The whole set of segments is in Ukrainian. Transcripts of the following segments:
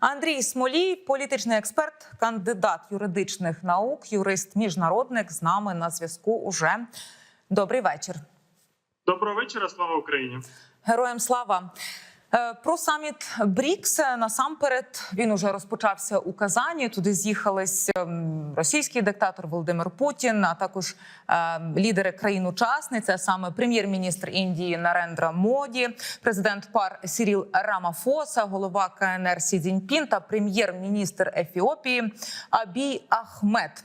Андрій Смолій, політичний експерт, кандидат юридичних наук, юрист міжнародник з нами на зв'язку. Уже добрий вечір. Доброго вечора, слава Україні. Героям слава. Е, Про саміт БРІКС насамперед він уже розпочався у Казані. Туди з'їхались ем, російський диктатор Володимир Путін, а також е, лідери країн-учасниць, а саме прем'єр-міністр Індії Нарендра Моді, президент пар Сіріл Рамафоса, голова КНР Сі Цзіньпін та прем'єр-міністр Ефіопії Абій Ахмед.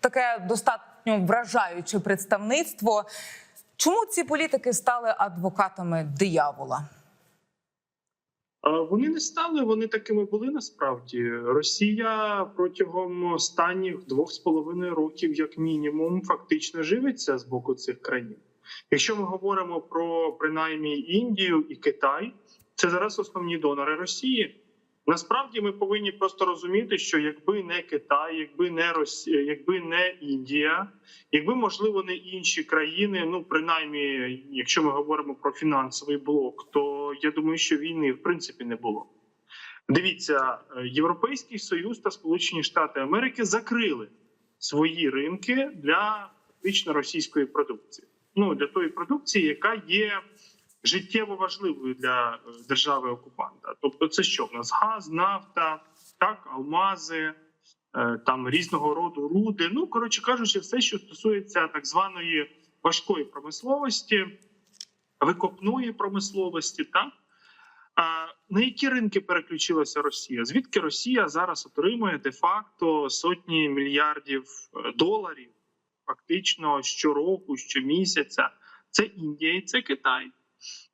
Таке достатньо вражаюче представництво. Чому ці політики стали адвокатами диявола? Вони не стали, вони такими були насправді. Росія протягом останніх двох з половиною років, як мінімум, фактично живиться з боку цих країн. Якщо ми говоримо про принаймні Індію і Китай, це зараз основні донори Росії. Насправді ми повинні просто розуміти, що якби не Китай, якби не Росія, якби не Індія, якби можливо не інші країни, ну принаймні, якщо ми говоримо про фінансовий блок, то я думаю, що війни в принципі не було. Дивіться, е, Європейський Союз та Сполучені Штати Америки закрили свої ринки для фактично російської продукції. Ну для тої продукції, яка є життєво важливою для е, держави окупанта. Тобто, це що в нас газ, нафта, так, алмази, е, там різного роду руди. Ну коротше кажучи, все, що стосується так званої важкої промисловості, викопної промисловості, так. На які ринки переключилася Росія? Звідки Росія зараз отримує де-факто сотні мільярдів е, доларів, фактично щороку, щомісяця? Це Індія і це Китай.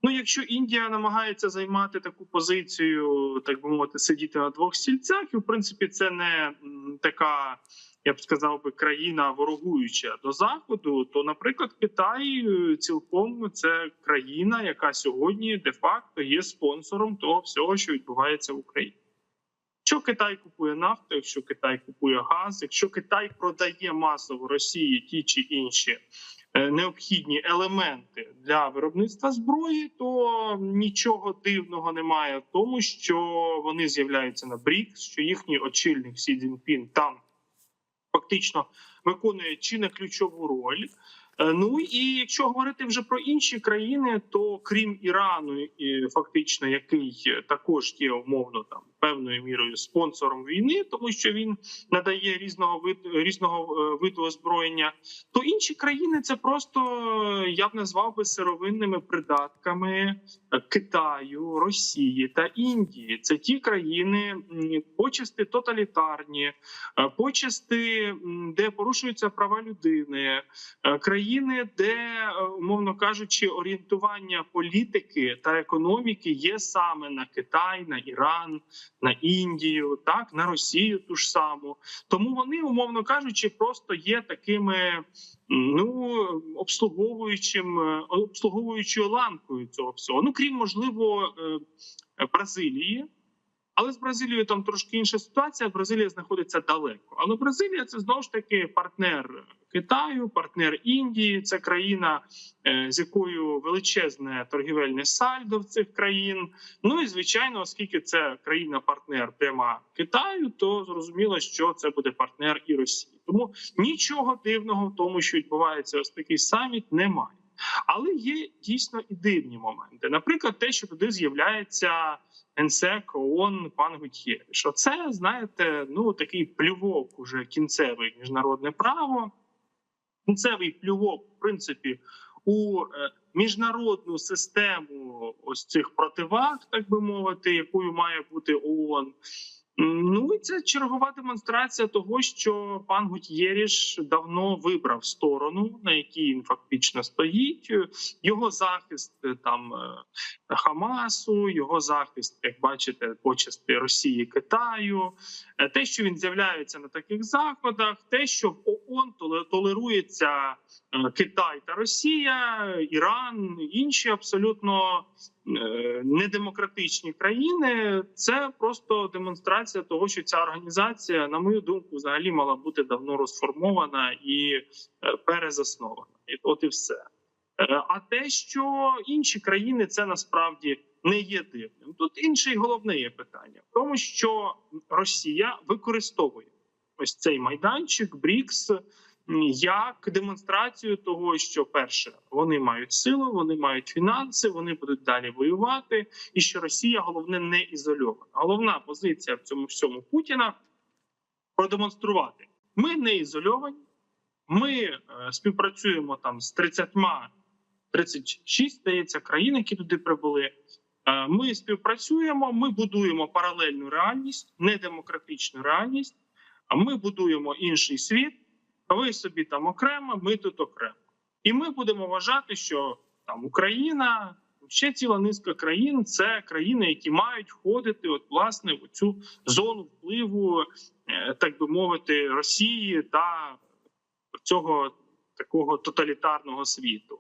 Ну, якщо Індія намагається займати таку позицію, так би мовити, сидіти на двох стільцях, і в принципі це не така, я б сказав би, країна ворогуюча до заходу, то, наприклад, Китай е, цілком це країна, яка сьогодні де-факто є спонсором того всього, що відбувається в Україні. Якщо Китай купує нафту, якщо Китай купує газ, якщо Китай продає масово Росії ті чи інші необхідні елементи для виробництва зброї, то нічого дивного немає в тому, що вони з'являються на БРІКС, що їхній очільник Сі Цзіньпін там фактично виконує чи не ключову роль. Е, Ну і якщо говорити вже про інші країни, то крім Ірану, фактично який також є умовно там певною мірою спонсором війни, тому що він надає різного виду різного е, виду озброєння, то інші країни це просто е, я б назвав би сировинними придатками е, Китаю, Росії та Індії. Це ті країни почасти тоталітарні, почасти, де порушуються права людини, країни, де умовно кажучи, орієнтування політики та економіки є саме на Китай, на Іран, на Індію, так на Росію ту ж саму. Тому вони, умовно кажучи, просто є такими ну обслуговуючим е, обслуговуючою ланкою цього всього. Ну крім можливо е, Бразилії. Але з Бразилією там трошки інша ситуація. Бразилія знаходиться далеко. Але Бразилія це знову ж таки партнер Китаю, партнер Індії. Це країна, е, з якою величезне торгівельне сальдо в цих країн. Ну і звичайно, оскільки це країна-партнер пряма Китаю, то зрозуміло, що це буде партнер і Росії. Тому нічого дивного в тому, що відбувається ось такий саміт, немає. Але є дійсно і дивні моменти. Наприклад, те, що туди з'являється НСЕК ООН пан Гутєріш. Оце, знаєте, ну такий плювок уже кінцевий міжнародне право. Кінцевий плювок, в принципі, у е, міжнародну систему ось цих противаг, так би мовити, якою має бути ООН. Ну і це чергова демонстрація того, що пан Гутєріш давно вибрав сторону, на якій він фактично стоїть. Його захист е, там е, Хамасу, його захист, як бачите, почасти Росії, Китаю, Е, те, що він з'являється на таких заходах, те, що в ООН толе- толерується Китай та Росія, Іран, інші абсолютно недемократичні країни, це просто демонстрація того, що ця організація, на мою думку, взагалі мала бути давно розформована і е, перезаснована. І от і все. Е, А те, що інші країни це насправді не є дивним. Тут інше і головне є питання в тому, що Росія використовує ось цей майданчик БРІКС як демонстрацію того, що перше вони мають силу, вони мають фінанси, вони будуть далі воювати, і що Росія головне не ізольована. Головна позиція в цьому всьому Путіна продемонструвати: ми не ізольовані, ми е, співпрацюємо там з 30 36, здається, країн, які туди прибули. Е, Ми співпрацюємо, ми будуємо паралельну реальність, не демократичну реальність. А ми будуємо інший світ. Ви собі там окремо, ми тут окремо. І ми будемо вважати, що там Україна, ще ціла низка країн це країни, які мають входити, от власне, в цю зону впливу, е, так би мовити, Росії та цього такого тоталітарного світу.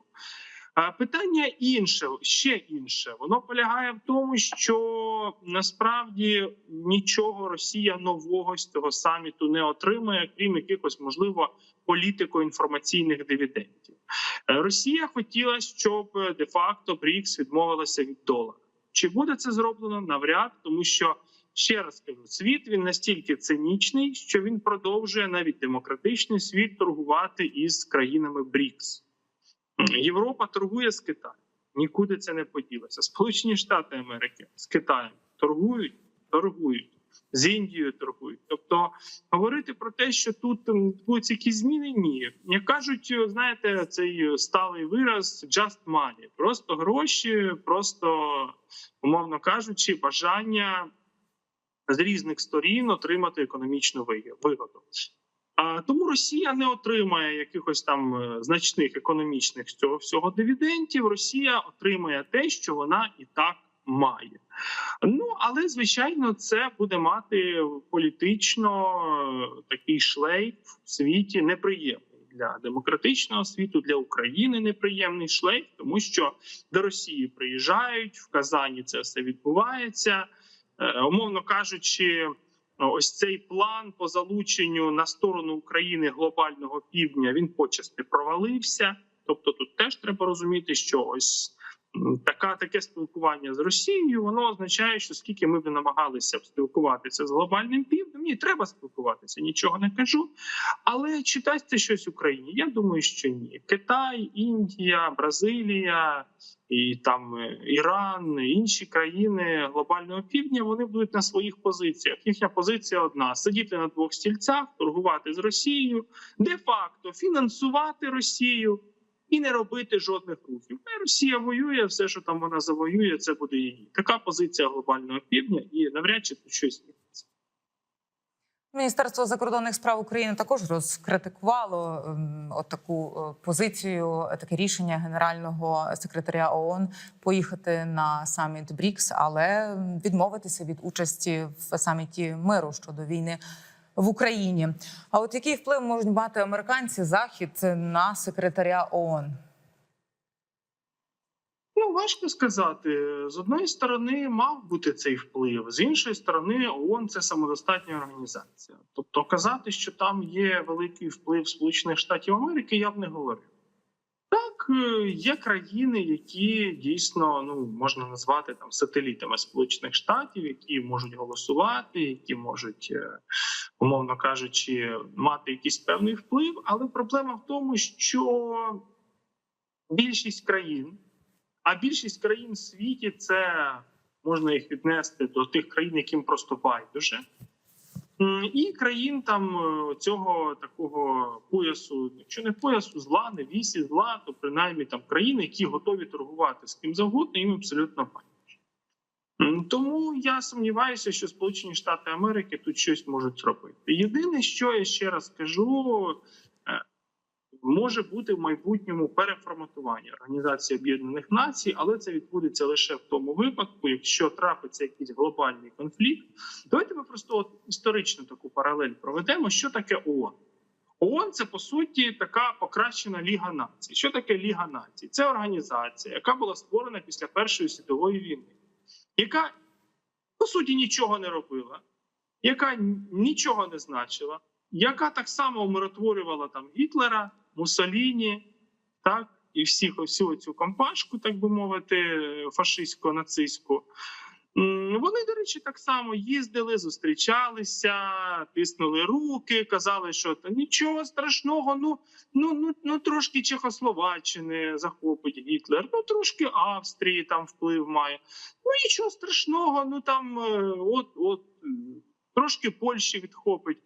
А питання інше, ще інше. Воно полягає в тому, що насправді нічого Росія нового з цього саміту не отримає, крім якихось можливо політико-інформаційних дивідендів. Е, Росія хотіла, щоб де-факто БРІКС відмовилася від долара. Чи буде це зроблено? Навряд, тому що ще раз кажу, світ він настільки цинічний, що він продовжує навіть демократичний світ торгувати із країнами БРІКС. Європа торгує з Китаєм. Нікуди це не поділося. Сполучені Штати Америки з Китаєм торгують, торгують. З Індією торгують. Тобто говорити про те, що тут будуть якісь зміни, ні. Як кажуть, знаєте, цей сталий вираз just money. Просто гроші, просто, умовно кажучи, бажання з різних сторін отримати економічну вигоду. А тому Росія не отримає якихось там е, значних економічних з цього всього дивідендів. Росія отримає те, що вона і так має. Ну але звичайно, це буде мати політично е, такий шлейф в світі неприємний для демократичного світу, для України неприємний шлейф, тому що до Росії приїжджають в Казані. Це все відбувається, Е, умовно кажучи. Ось цей план по залученню на сторону України глобального півдня він почасти провалився. Тобто, тут теж треба розуміти, що ось така таке спілкування з Росією воно означає, що скільки ми б намагалися б спілкуватися з глобальним півднем, ні, треба спілкуватися, нічого не кажу. Але чи дасть це щось Україні? Я думаю, що ні. Китай, Індія, Бразилія і там е, Іран, і інші країни глобального півдня вони будуть на своїх позиціях. Їхня позиція одна: сидіти на двох стільцях, торгувати з Росією, де-факто фінансувати Росію і не робити жодних рухів. Росія воює, все, що там вона завоює, це буде її. Така позиція глобального півдня, і навряд чи тут щось зміниться. Міністерство закордонних справ України також розкритикувало ем, таку е, позицію, е, таке рішення генерального секретаря ООН поїхати на саміт БРІКС, але відмовитися від участі в саміті миру щодо війни в Україні. А от який вплив можуть мати американці захід на секретаря ООН? Ну, важко сказати. З одної сторони, мав бути цей вплив, з іншої сторони, ООН – це самодостатня організація. Тобто, казати, що там є великий вплив Сполучених Штатів Америки, я б не говорив. Так, е, є країни, які дійсно ну можна назвати там сателітами Сполучених Штатів, які можуть голосувати, які можуть, е, умовно кажучи, мати якийсь певний вплив. Але проблема в тому, що більшість країн. А більшість країн в світі це можна їх віднести до тих країн, яким просто байдуже. І країн там е, цього такого поясу, якщо не поясу зла, не вісі зла, то принаймні там країни, які готові торгувати з ким завгодно, їм абсолютно байдуже. Тому я сумніваюся, що Сполучені Штати Америки тут щось можуть зробити. Єдине, що я ще раз кажу, е, може бути в майбутньому переформатування Організації Об'єднаних Націй, але це відбудеться лише в тому випадку, якщо трапиться якийсь глобальний конфлікт. Давайте ми просто от історичну таку паралель проведемо. Що таке ООН? ООН – це по суті така покращена Ліга націй. Що таке Ліга націй? Це організація, яка була створена після Першої світової війни, яка по суті нічого не робила, яка нічого не значила, яка так само умиротворювала там Гітлера, Муссоліні, так і всіх всю цю компашку, так би мовити, фашистсько-нацистську. Вони, до речі, так само їздили, зустрічалися, тиснули руки, казали, що та нічого страшного. Ну ну ну ну трошки Чехословаччини захопить Гітлер, ну трошки Австрії там вплив має. Ну нічого страшного. Ну там е, от, от трошки Польщі відхопить.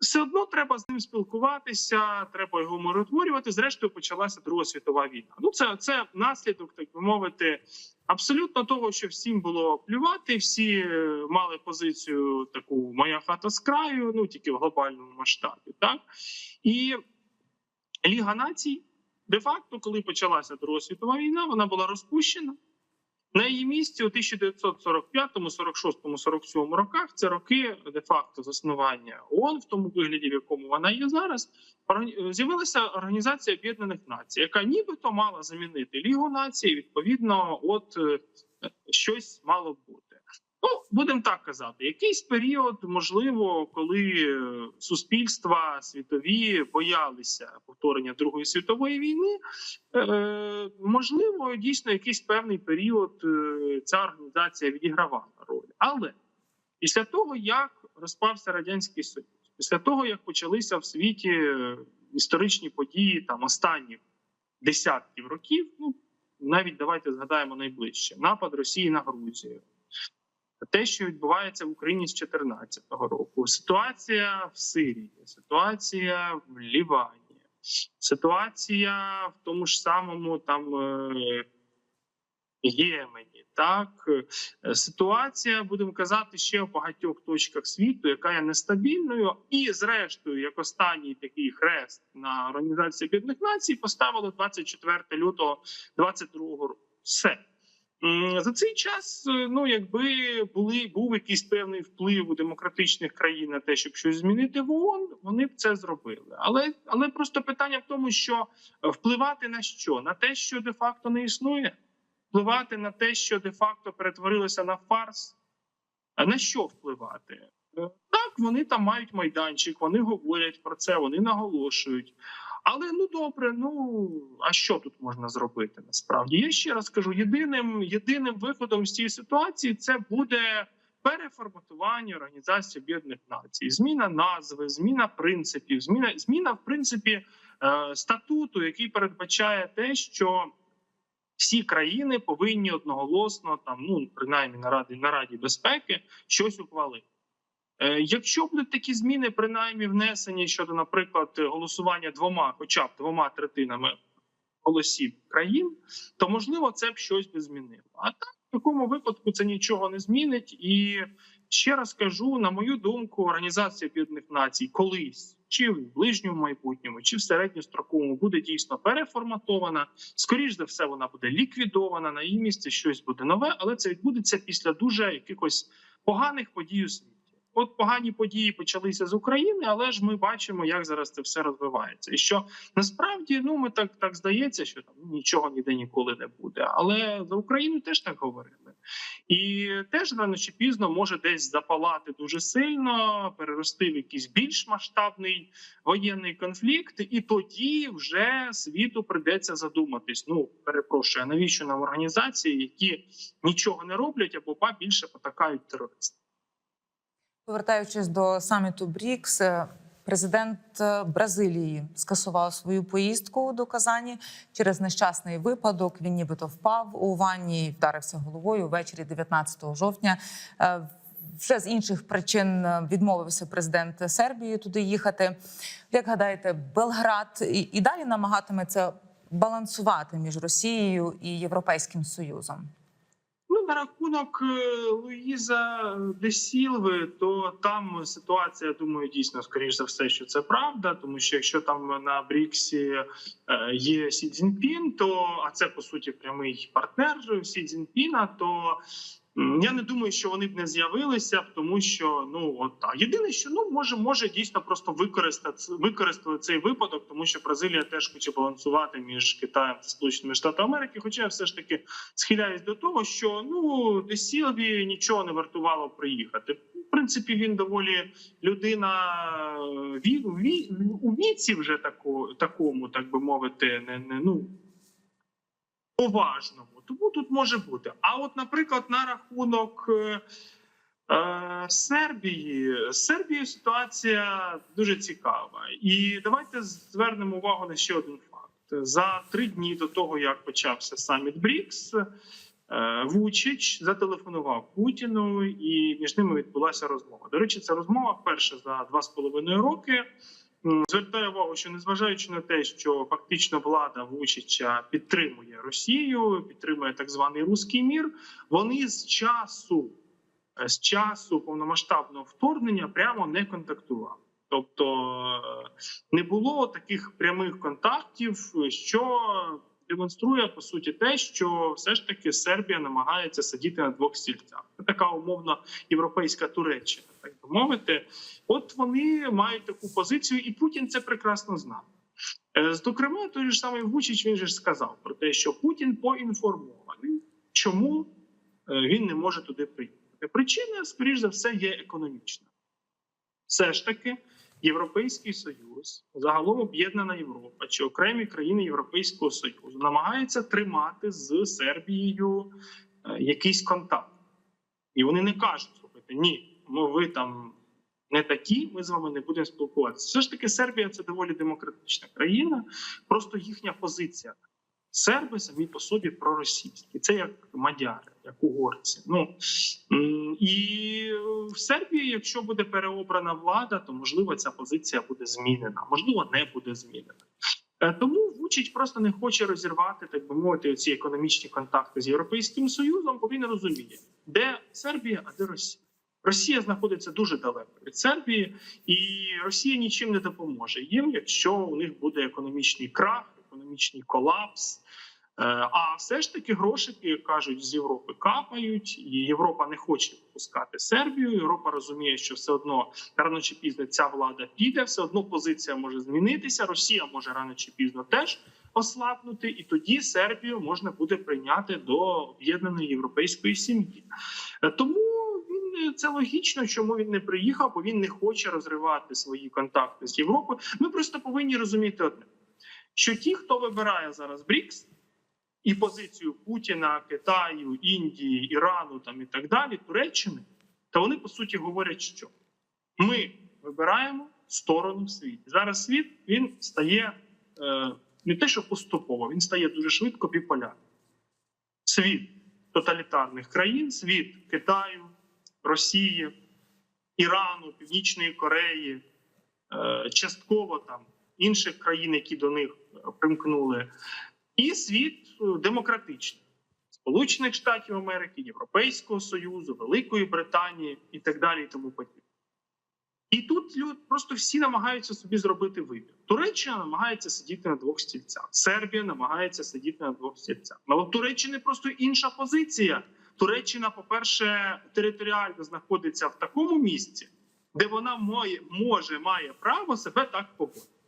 Все одно треба з ним спілкуватися, треба його миротворювати. Зрештою, почалася Друга світова війна. Ну це, це наслідок, так би мовити, абсолютно того, що всім було плювати. Всі е, мали позицію таку моя хата з краю, ну тільки в глобальному масштабі. Так і Ліга націй, де-факто, коли почалася Друга світова війна, вона була розпущена. На її місці у 1945, 46, 47 роках це роки де-факто заснування ООН в тому вигляді, в якому вона є зараз. З'явилася Організація Об'єднаних Націй, яка нібито мала замінити Лігу націй. Відповідно, от е, щось мало бути. Ну, будемо так казати, якийсь період, можливо, коли е, суспільства світові боялися повторення Другої світової війни, Е, можливо, дійсно якийсь певний період е, ця організація відігравала роль. Але після того, як розпався радянський союз, після того як почалися в світі історичні події там останніх десятків років, ну навіть давайте згадаємо найближче напад Росії на Грузію. Те, що відбувається в Україні з 2014 року, ситуація в Сирії, ситуація в Лівані, ситуація в тому ж самому там е, Ємені, так Е, ситуація, будемо казати, ще в багатьох точках світу, яка є нестабільною, і зрештою, як останній такий хрест на організації Об'єднаних Націй, поставили 24 лютого 22 року. Все. За цей час, е, ну якби були був якийсь певний вплив у демократичних країн на те, щоб щось змінити в ООН, вони б це зробили. Але але просто питання в тому, що е, впливати на що? На те, що де факто не існує, впливати на те, що де факто перетворилося на фарс. На що впливати? Е, Так, вони там мають майданчик, вони говорять про це, вони наголошують. Але ну добре, ну а що тут можна зробити насправді? Я ще раз кажу: єдиним єдиним виходом з цієї ситуації це буде переформатування Організації Об'єднаних Націй, зміна назви, зміна принципів, зміна зміна в принципі е, статуту, який передбачає те, що всі країни повинні одноголосно там, ну принаймні на раді на раді безпеки, щось ухвалити. Е, Якщо будуть такі зміни, принаймні внесені щодо, наприклад, голосування двома, хоча б двома третинами голосів країн, то можливо це б щось би змінило. А так в такому випадку це нічого не змінить. І ще раз кажу: на мою думку, Організація Об'єднаних Націй колись чи в ближньому майбутньому, чи в середньостроковому буде дійсно переформатована. Скоріш за все, вона буде ліквідована. На її місці щось буде нове, але це відбудеться після дуже якихось поганих подій у світі. От погані події почалися з України, але ж ми бачимо, як зараз це все розвивається. І що насправді ну ми так так здається, що там нічого ніде ніколи не буде. Але за Україну теж так говорили. І теж рано чи пізно може десь запалати дуже сильно, перерости в якийсь більш масштабний воєнний конфлікт, і тоді вже світу прийдеться задуматись. Ну перепрошую, навіщо нам організації, які нічого не роблять або ба більше потакають терористам. Повертаючись до саміту БРІКС, е, президент е, Бразилії скасував свою поїздку до Казані через нещасний випадок. Він нібито впав у ванні, і вдарився головою ввечері 19 жовтня. Е, Вже з інших причин відмовився президент Сербії туди їхати. Як гадаєте, Белград і далі намагатиметься балансувати між Росією і Європейським Союзом? На рахунок е, Луїза Десілви, то там ситуація, думаю, дійсно скоріш за все, що це правда. Тому що якщо там на Бріксі е, є Сі Цзіньпін, то а це по суті прямий партнер Сі Цзіньпіна, то я не думаю, що вони б не з'явилися, тому що ну от та єдине, що ну може, може дійсно просто використати використали цей випадок, тому що Бразилія теж хоче балансувати між Китаєм та Сполученими Штатами Америки. Хоча я все ж таки схиляюсь до того, що ну де Сілві нічого не вартувало приїхати. В принципі, він доволі людина ві, ві, у віці вже тако, такому, так би мовити, не, не ну поважному. Тому тут може бути. А от, наприклад, на рахунок е, е, Сербії, з Сербією ситуація дуже цікава. І давайте звернемо увагу на ще один факт: за три дні до того, як почався саміт БРІКС. е, Вучич зателефонував Путіну, і між ними відбулася розмова. До речі, ця розмова вперше за два з половиною роки. Звертаю увагу, що незважаючи на те, що фактично влада Вучича підтримує Росію, підтримує так званий руський мір, вони з часу е, з часу повномасштабного вторгнення прямо не контактували. Тобто е, не було таких прямих контактів, що демонструє по суті те, що все ж таки Сербія намагається сидіти на двох стільцях. Це така умовно європейська Туреччина, так би мовити. От вони мають таку позицію, і Путін це прекрасно знав. Е, Зокрема, той ж самий Вучич він же ж сказав про те, що Путін поінформований, чому е, він не може туди приїхати. Причина, скоріш за все, є економічна. Все ж таки, Європейський Союз, загалом об'єднана Європа чи окремі країни Європейського Союзу намагаються тримати з Сербією е, якийсь контакт. І вони не кажуть, слухайте, ні, ну ви там не такі, ми з вами не будемо спілкуватися. Все ж таки, Сербія це доволі демократична країна, просто їхня позиція. Серби самі по собі проросійські. Це як мадяри, як угорці. Ну і в Сербії, якщо буде переобрана влада, то можливо ця позиція буде змінена, можливо, не буде змінена. Е, Тому Вучич просто не хоче розірвати, так би мовити, ці економічні контакти з Європейським Союзом, бо він розуміє, де Сербія, а де Росія. Росія знаходиться дуже далеко від Сербії, і Росія нічим не допоможе їм, якщо у них буде економічний крах, економічний колапс. Е, А все ж таки грошики кажуть з Європи капають, і Європа не хоче впускати Сербію. Європа розуміє, що все одно рано чи пізно ця влада піде, все одно позиція може змінитися. Росія може рано чи пізно теж ослабнути, і тоді Сербію можна буде прийняти до об'єднаної європейської сім'ї. Е, Тому він це логічно, чому він не приїхав, бо він не хоче розривати свої контакти з Європою. Ми просто повинні розуміти одне: що ті, хто вибирає зараз БРІКС і позицію Путіна, Китаю, Індії, Ірану там і так далі, Туреччини, то вони по суті говорять, що ми вибираємо сторону в світі. Зараз світ він стає е, не те, що поступово, він стає дуже швидко біполярним. Світ тоталітарних країн, світ Китаю, Росії, Ірану, Північної Кореї, е, частково там інших країн, які до них е, примкнули, і світ е, демократичний Сполучених Штатів Америки, Європейського Союзу, Великої Британії і так далі, і тому подібне. І тут люд просто всі намагаються собі зробити вибір. Туреччина намагається сидіти на двох стільцях. Сербія намагається сидіти на двох стільцях. Але в Туреччини просто інша позиція. Туреччина, по-перше, територіально знаходиться в такому місці, де вона має, може має право себе так поводити.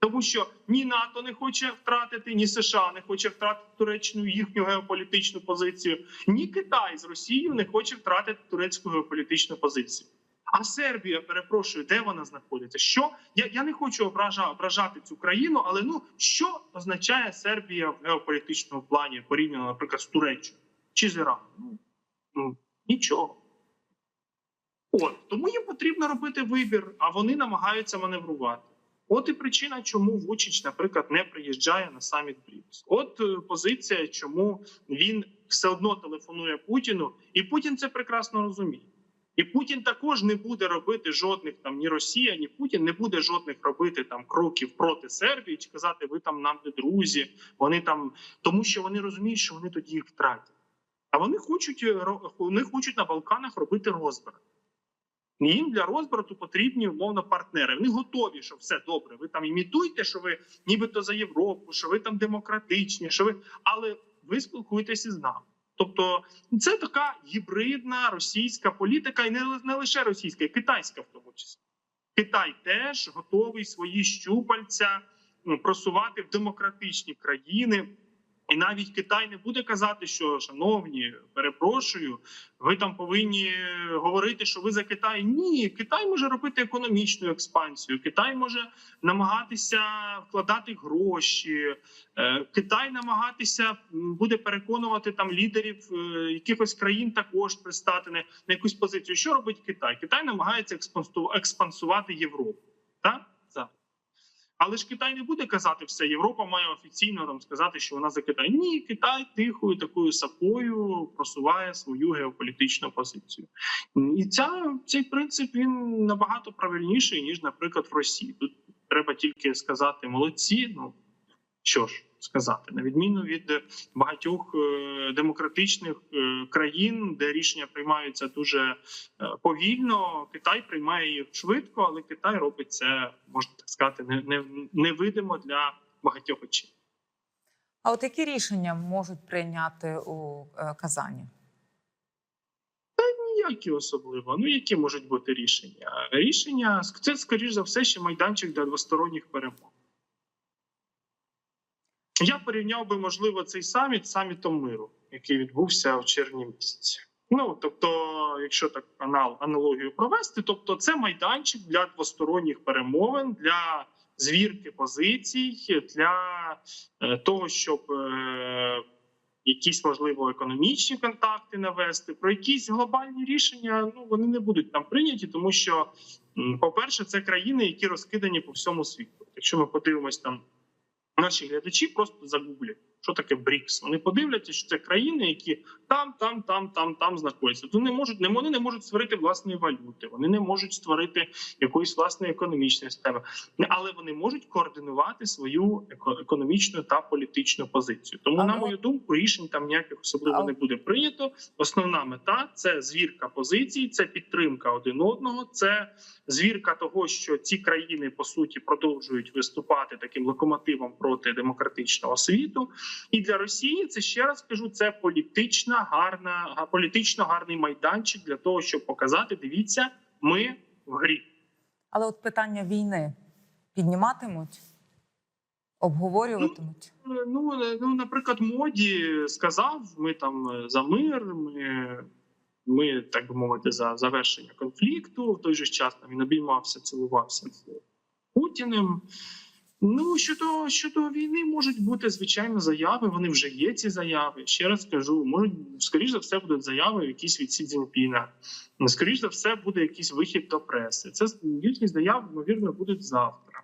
Тому що ні НАТО не хоче втратити, ні США не хоче втратити Туреччину їхню геополітичну позицію, ні Китай з Росією не хоче втратити турецьку геополітичну позицію. А Сербія, перепрошую, де вона знаходиться? Що я, я не хочу обража, ображати цю країну, але ну що означає Сербія в геополітичному плані порівняно, наприклад, з Туреччиною чи з Іраном? Ну, ну нічого. От тому їм потрібно робити вибір, а вони намагаються маневрувати. От і причина, чому Вучич, наприклад, не приїжджає на саміт БРІКС. От е, позиція, чому він все одно телефонує Путіну, і Путін це прекрасно розуміє. І Путін також не буде робити жодних там ні Росія, ні Путін не буде жодних робити там кроків проти Сербії чи казати, ви там нам не друзі. Вони там тому, що вони розуміють, що вони тоді їх втратять. А вони хочуть е, вони хочуть на Балканах робити розбрат. Їм для розбрату потрібні умовно партнери. Вони готові, що все добре. Ви там імітуйте, що ви нібито за Європу, що ви там демократичні, що ви, але ви спілкуєтеся з нами. Тобто, це така гібридна російська політика, і не, не лише російська, і китайська в тому числі. Китай теж готовий свої щупальця ну, просувати в демократичні країни, І навіть Китай не буде казати, що шановні, перепрошую, ви там повинні говорити, що ви за Китай. Ні, Китай може робити економічну експансію. Китай може намагатися вкладати гроші. Е, Китай намагатися буде переконувати там лідерів е, якихось країн також пристати на, якусь позицію. Що робить Китай? Китай намагається експансу- експансувати Європу. Так? Але ж Китай не буде казати все. Європа має офіційно там сказати, що вона за Китай. Ні, Китай тихою такою сапою просуває свою геополітичну позицію. І ця цей принцип він набагато правильніший ніж, наприклад, в Росії. Тут треба тільки сказати молодці. Ну що ж сказати, на відміну від багатьох е, демократичних е, країн, де рішення приймаються дуже е, повільно. Китай приймає їх швидко, але Китай робить це, можна так сказати, не, не, невидимо для багатьох очей. А от які рішення можуть прийняти у е, Казані? Ніякі особливо. Ну які можуть бути рішення? Рішення це скоріш за все ще майданчик для двосторонніх перемог. Я порівняв би, можливо, цей саміт з самітом миру, який відбувся в червні місяці. Ну тобто, якщо так анал аналогію провести, тобто це майданчик для двосторонніх перемовин, для звірки позицій, для е, того, щоб е, якісь можливо економічні контакти навести, про якісь глобальні рішення ну вони не будуть там прийняті, тому що, по-перше, це країни, які розкидані по всьому світу. Якщо ми подивимось там, наші глядачі просто загуглять, що таке БРІКС. Вони подивляться, що це країни, які там, там, там, там, там знаходяться. То не можуть не вони не можуть створити власної валюти, вони не можуть створити якоїсь власної економічної системи, але вони можуть координувати свою еко- економічну та політичну позицію. Тому, на мою думку, рішень там ніяких особливо Але- не буде прийнято. Основна мета це звірка позицій, це підтримка один одного, це звірка того, що ці країни по суті продовжують виступати таким локомотивом проти демократичного світу. І для Росії це ще раз кажу, це політична гарна, політично гарний майданчик для того, щоб показати: дивіться, ми в грі. Але от питання війни підніматимуть, обговорюватимуть. Ну, е, ну, наприклад, моді сказав: ми там е, за мир, ми, ми так би мовити, за завершення конфлікту. В той же час там він обіймався, цілувався з Путіним. Ну щодо щодо війни можуть бути звичайно заяви. Вони вже є. Ці заяви. Ще раз кажу, можуть скоріш за все будуть заяви якісь від Сі Цзіньпіна. Скоріш за все буде якийсь вихід до преси. Це більшість заяв, ймовірно, будуть завтра.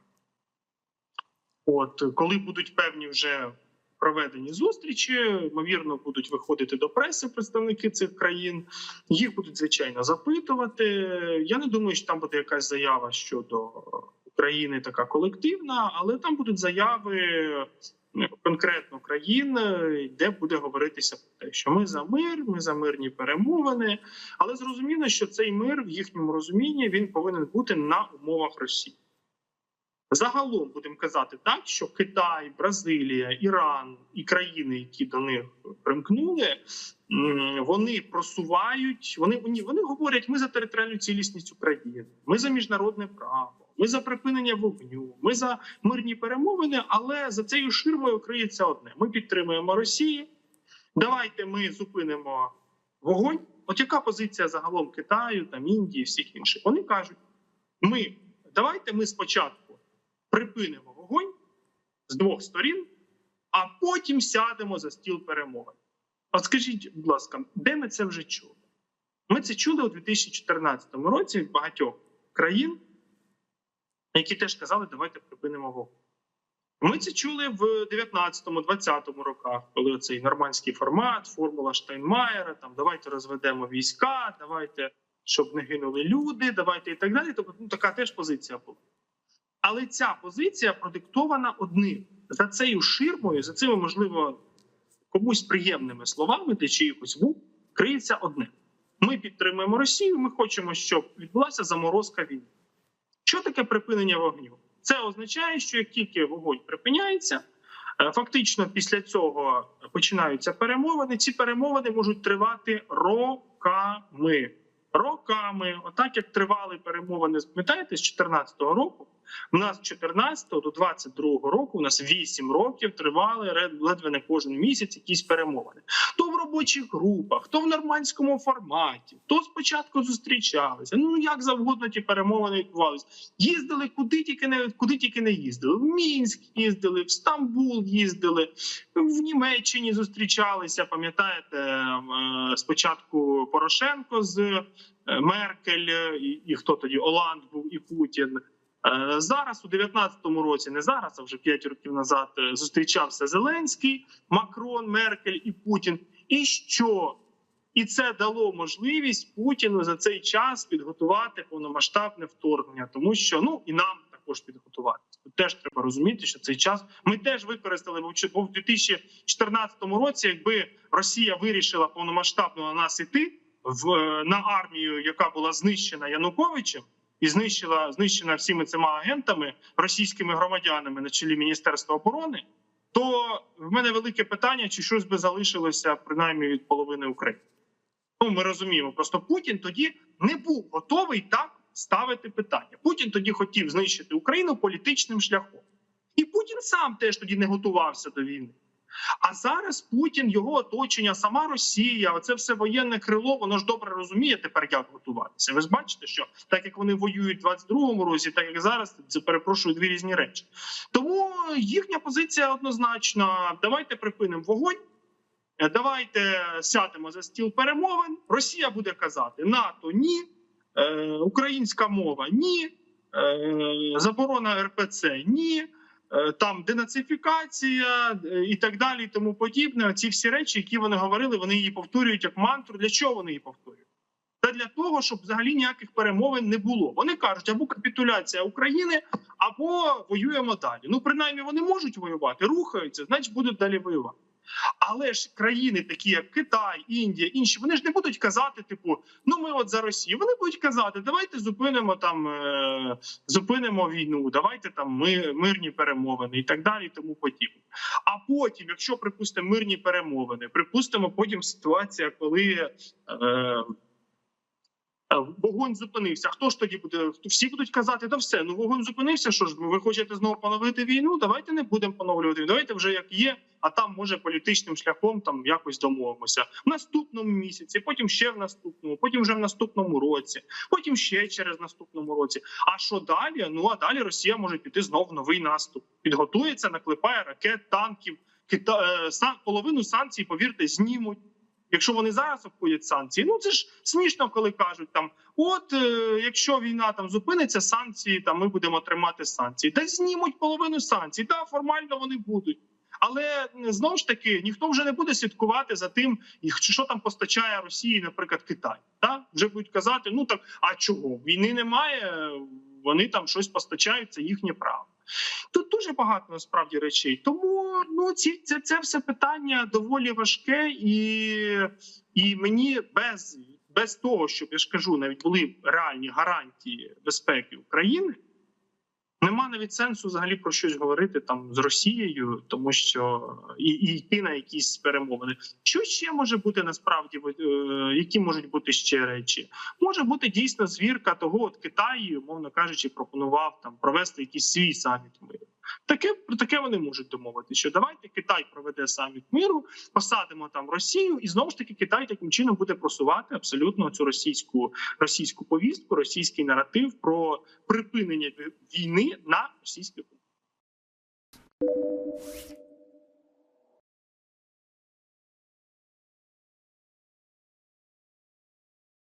От коли будуть певні вже проведені зустрічі, ймовірно, будуть виходити до преси представники цих країн. Їх будуть звичайно запитувати. Я не думаю, що там буде якась заява щодо України, така колективна, але там будуть заяви ну, конкретно країн, де буде говоритися про те, що ми за мир, ми за мирні перемовини. Але зрозуміло, що цей мир в їхньому розумінні він повинен бути на умовах Росії. Загалом будемо казати так, що Китай, Бразилія, Іран і країни, які до них примкнули, вони просувають. Вони, вони говорять: ми за територіальну цілісність України, ми за міжнародне право, ми за припинення вогню, ми за мирні перемовини. Але за цією ширмою криється одне: ми підтримуємо Росію. Давайте ми зупинимо вогонь. От яка позиція загалом Китаю, там Індії, всіх інших? Вони кажуть: ми давайте ми спочатку припинимо вогонь з двох сторін, а потім сядемо за стіл перемовин. От скажіть, будь ласка, де ми це вже чули? Ми це чули у 2014 році в багатьох країн, які теж казали, давайте припинимо вогонь. Ми це чули в 19-20 роках, коли цей нормандський формат, формула Штайнмаєра, там давайте розведемо війська, давайте, щоб не гинули люди, давайте і так далі. Тобто ну, така теж позиція була. Але ця позиція продиктована одним за цією ширмою, за цими, можливо, комусь приємними словами, для чиїхось вух, криється одне: ми підтримуємо Росію. Ми хочемо, щоб відбулася заморозка війни. Що таке припинення вогню? Це означає, що як тільки вогонь припиняється, е, фактично після цього починаються перемовини. Ці перемовини можуть тривати роками. Роками, отак як тривали перемовини, пам'ятаєте, з 14-го року. У нас з 14 до 22 року, у нас 8 років тривали ледве не кожен місяць якісь перемовини. То в робочих групах, то в нормандському форматі, то спочатку зустрічалися. Ну як завгодно ті перемовини відбувалися. Їздили куди тільки не куди тільки не їздили. В Мінськ їздили, в Стамбул їздили, в Німеччині зустрічалися. Пам'ятаєте, е, спочатку Порошенко з Меркель, е, і, і хто тоді Оланд був і Путін. Е, Зараз у 19-му році, не зараз, а вже 5 років назад, е, зустрічався Зеленський, Макрон, Меркель і Путін. І що? І це дало можливість Путіну за цей час підготувати повномасштабне вторгнення, тому що ну і нам також підготуватися. Тут теж треба розуміти, що цей час ми теж використали бо в 2014 році, якби Росія вирішила повномасштабно на нас іти в на армію, яка була знищена Януковичем, і знищила знищена всіми цими агентами російськими громадянами на чолі Міністерства оборони. То в мене велике питання, чи щось би залишилося принаймні від половини України. Ну, ми розуміємо, просто Путін тоді не був готовий так ставити питання. Путін тоді хотів знищити Україну політичним шляхом, і Путін сам теж тоді не готувався до війни. А зараз Путін, його оточення, сама Росія, оце все воєнне крило, воно ж добре розуміє тепер, як готуватися. Ви ж бачите, що так як вони воюють в 22-му році, так як зараз, це перепрошую дві різні речі. Тому їхня позиція однозначна: давайте припинимо вогонь. Е, Давайте сядемо за стіл перемовин. Росія буде казати НАТО ні, е, українська мова ні, е, заборона РПЦ ні, там денацифікація е, і так далі, і тому подібне. Ці всі речі, які вони говорили, вони її повторюють як мантру. Для чого вони її повторюють? Та для того, щоб взагалі ніяких перемовин не було. Вони кажуть, або капітуляція України, або воюємо далі. Ну, принаймні, вони можуть воювати, рухаються, значить будуть далі воювати. Але ж країни, такі як Китай, Індія, інші, вони ж не будуть казати, типу, ну ми от за Росію. Вони будуть казати, давайте зупинимо там, е, зупинимо війну, давайте там ми мирні перемовини і так далі, і тому подібне. А потім, якщо припустимо мирні перемовини, припустимо потім ситуація, коли. Е, Вогонь зупинився. Хто ж тоді буде? Всі будуть казати, та все, ну вогонь зупинився. Що ж, ви хочете знову поновити війну? Давайте не будемо поновлювати. Давайте вже як є, а там може політичним шляхом там якось домовимося в наступному місяці, потім ще в наступному, потім вже в наступному році, потім ще через наступному році. А що далі? Ну а далі Росія може піти знов в новий наступ. Підготується, наклепає ракет, танків. Кита... е, половину санкцій, повірте, знімуть. Якщо вони зараз обходять санкції, ну це ж смішно, коли кажуть там: от е, якщо війна там зупиниться, санкції там ми будемо тримати санкції. Та знімуть половину санкцій. Та формально вони будуть. Але знову ж таки ніхто вже не буде слідкувати за тим, що там постачає Росії, наприклад, Китай. Та вже будуть казати: ну так а чого війни немає? Вони там щось постачають, це їхнє право. Тут дуже багато насправді речей. Тому ну ці це, це все питання доволі важке, і, і мені без, без того, щоб я ж кажу, навіть були реальні гарантії безпеки України. Нема навіть сенсу взагалі про щось говорити там з Росією, тому що і, і йти на якісь перемовини. Що ще може бути насправді? е, які можуть бути ще речі? Може бути дійсно звірка того, от Китай, умовно кажучи, пропонував там провести якийсь свій саміт миру. Таке про таке вони можуть домовити. Що давайте Китай проведе саміт миру, посадимо там Росію, і знову ж таки Китай таким чином буде просувати абсолютно цю російську російську повістку, російський наратив про припинення війни на російських.